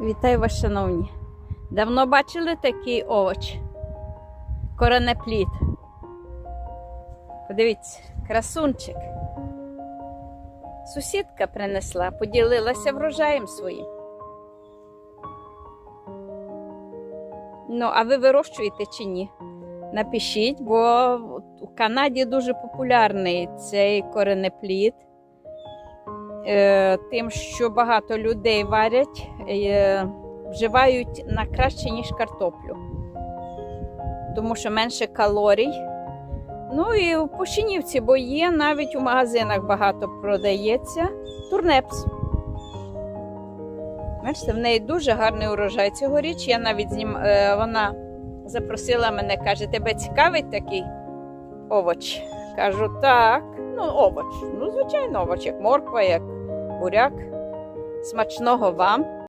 Вітаю вас, шановні. Давно бачили такий овоч? Коренеплід. Подивіться, красунчик. Сусідка принесла, поділилася врожаєм своїм. Ну, а ви вирощуєте чи ні? Напишіть, бо у Канаді дуже популярний цей коренеплід. Е, Тим, що багато людей варять, е, вживають на краще, ніж картоплю. Тому що менше калорій. Ну і в Пошинівці, бо є навіть у магазинах багато продається турнепс. Бачите, в неї дуже гарний урожай цьогоріч. Я навіть знім... е, вона запросила мене, каже, тебе цікавить такий овоч? Кажу, так. Ну, овоч. Ну, звичайно, овоч, як морква, як буряк. Смачного вам.